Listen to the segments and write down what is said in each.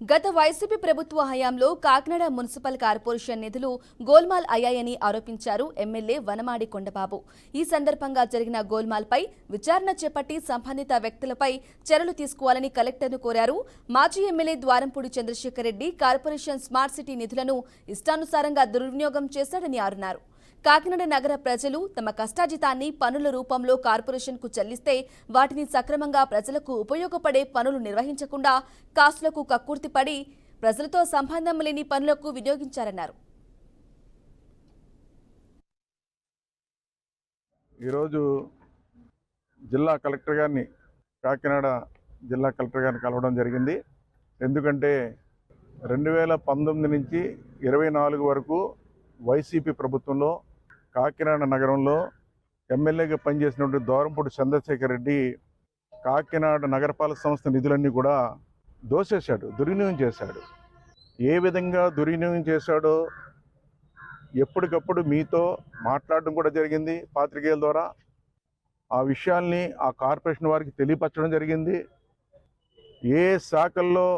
గత వైసీపీ ప్రభుత్వ హయాంలో కాకినాడ మున్సిపల్ కార్పొరేషన్ నిధులు గోల్మాల్ అయ్యాయని ఆరోపించారు ఎమ్మెల్యే వనమాడి కొండబాబు. ఈ సందర్భంగా జరిగిన గోల్మాల్పై విచారణ చేపట్టి సంబంధిత వ్యక్తులపై చర్యలు తీసుకోవాలని కలెక్టర్ను కోరారు. మాజీ MLA Dwarampudi Chandrasekhar Reddy corporation smart city నిధులను ఇష్టానుసారంగా దుర్వినియోగం చేశాడని అన్నారు కాకినాడ నగర ప్రజలు తమ కష్టాజితాన్ని పనుల రూపంలో కార్పొరేషన్కు చెల్లిస్తే వాటిని సక్రమంగా ప్రజలకు ఉపయోగపడే పనులు నిర్వహించకుండా కాసులకు కక్కుర్తిపడి ప్రజలతో సంబంధం లేని పనులకు వినియోగించారన్నారు. ఈరోజు జిల్లా కలెక్టర్ గారిని కాకినాడ జిల్లా కలెక్టర్ గారిని కలవడం జరిగింది. ఎందుకంటే రెండు వేల పంతొమ్మిది నుంచి ఇరవై నాలుగు వరకు వైసీపీ ప్రభుత్వంలో కాకినాడ నగరంలో ఎమ్మెల్యేగా పనిచేసినటువంటి దూరంపూడి చంద్రశేఖర్ రెడ్డి కాకినాడ నగరపాలక సంస్థ నిధులన్నీ కూడా దోసేశాడు దుర్వినియోగం చేశాడు. ఏ విధంగా దుర్వినియోగం చేశాడో ఎప్పటికప్పుడు మీతో మాట్లాడడం కూడా జరిగింది పాత్రికేయుల ద్వారా. ఆ విషయాల్ని ఆ కార్పొరేషన్ వారికి తెలియపరచడం జరిగింది. ఏ శాఖల్లో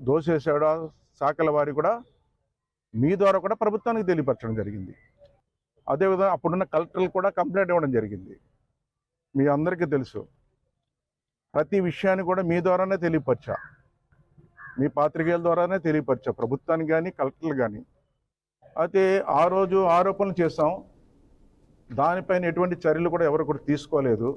దోసేశాడో ఆ శాఖల వారి కూడా మీ ద్వారా కూడా ప్రభుత్వానికి తెలియపరచడం జరిగింది. అదేవిధంగా అప్పుడున్న కలెక్టర్లు కూడా కంప్లైంట్ ఇవ్వడం జరిగింది. మీ అందరికీ తెలుసు. ప్రతి విషయాన్ని కూడా మీ ద్వారానే తెలియపరచా. మీ పాత్రికేయుల ద్వారానే తెలియపరచా. ప్రభుత్వానికి కానీ కలెక్టర్లు కానీ అయితే ఆ రోజు ఆరోపణలు చేసాం దానిపైన ఎటువంటి చర్యలు కూడా ఎవరు కూడా తీసుకోలేదు.